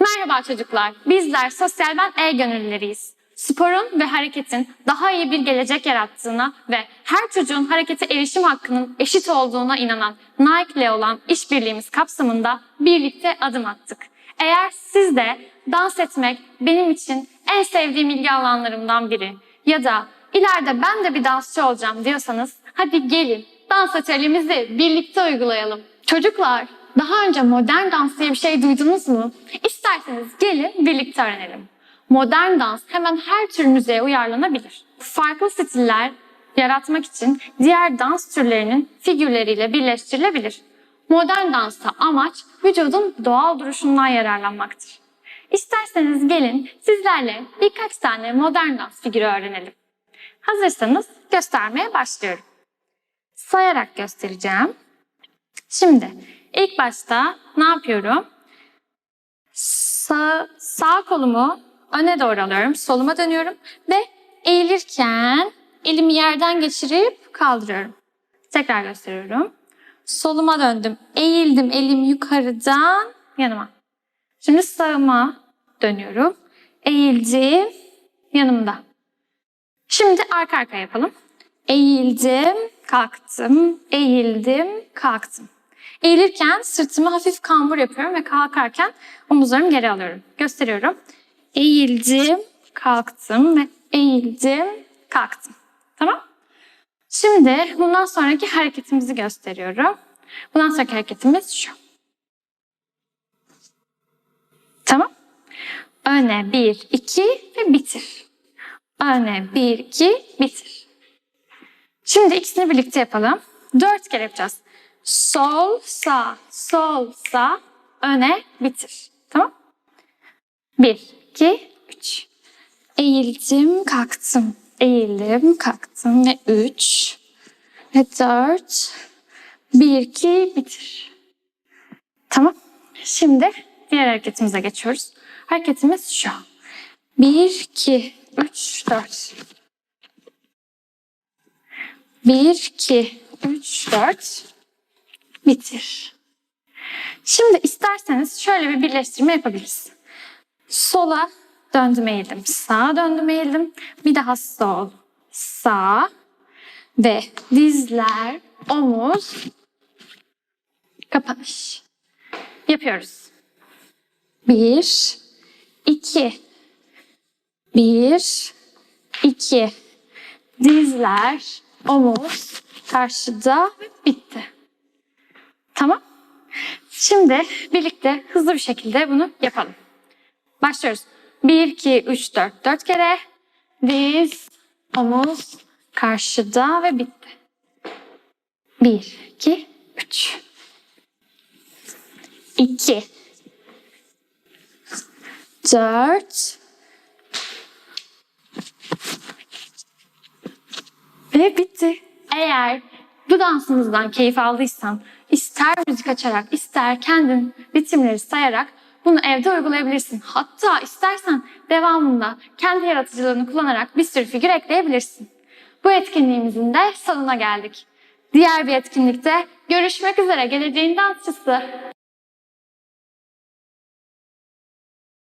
Merhaba çocuklar. Bizler Sosyal Ben E gönüllüleriyiz. Sporun ve hareketin daha iyi bir gelecek yarattığına ve her çocuğun harekete erişim hakkının eşit olduğuna inanan Nike ile olan işbirliğimiz kapsamında birlikte adım attık. Eğer siz de dans etmek benim için en sevdiğim ilgi alanlarımdan biri ya da ileride ben de bir dansçı olacağım diyorsanız hadi gelin dans atölyemizi birlikte uygulayalım. Çocuklar daha önce modern dans diye bir şey duydunuz mu? İsterseniz gelin birlikte öğrenelim. Modern dans hemen her tür müziğe uyarlanabilir. Farklı stiller yaratmak için diğer dans türlerinin figürleriyle birleştirilebilir. Modern dansta amaç vücudun doğal duruşundan yararlanmaktır. İsterseniz gelin sizlerle birkaç tane modern dans figürü öğrenelim. Hazırsanız göstermeye başlıyorum. Sayarak göstereceğim. Şimdi ilk başta ne yapıyorum? Sağ, sağ kolumu öne doğru alıyorum, soluma dönüyorum ve eğilirken elimi yerden geçirip kaldırıyorum. Tekrar gösteriyorum. Soluma döndüm, eğildim, elim yukarıdan yanıma. Şimdi sağıma dönüyorum. Eğildim, yanımda. Şimdi arka arka yapalım. Eğildim, kalktım, eğildim, kalktım. Eğilirken sırtımı hafif kambur yapıyorum ve kalkarken omuzlarımı geri alıyorum. Gösteriyorum. Eğildim, kalktım ve eğildim, kalktım. Tamam? Şimdi bundan sonraki hareketimizi gösteriyorum. Bundan sonraki hareketimiz şu. Tamam? Öne bir, iki ve bitir. Öne bir, iki, bitir. Şimdi ikisini birlikte yapalım. Dört kere yapacağız. Sol, sağ, sol, sağ, öne, bitir. Tamam? Bir, iki, üç. Eğildim, kalktım. Eğildim, kalktım ve üç. Ve dört. Bir, iki, bitir. Tamam. Şimdi diğer hareketimize geçiyoruz. Hareketimiz şu. Bir, iki, üç, dört. Bir, iki, üç, dört. Bitir. Şimdi isterseniz şöyle bir birleştirme yapabiliriz. Sola döndüm eğildim. Sağa döndüm eğildim. Bir daha sol. Sağ. Ve dizler, omuz, kapanış. Yapıyoruz. Bir, iki. Bir, iki. Dizler, omuz, karşıda bitti. Tamam. Şimdi birlikte hızlı bir şekilde bunu yapalım. Başlıyoruz. 1, 2, 3, 4. 4 kere. Diz, omuz, karşıda ve bitti. 1, 2, 3. 2. 4. Ve bitti. Eğer bu dansımızdan keyif aldıysan ister müzik açarak ister kendin ritimleri sayarak bunu evde uygulayabilirsin. Hatta istersen devamında kendi yaratıcılığını kullanarak bir sürü figür ekleyebilirsin. Bu etkinliğimizin de sonuna geldik. Diğer bir etkinlikte görüşmek üzere geleceğin dansçısı.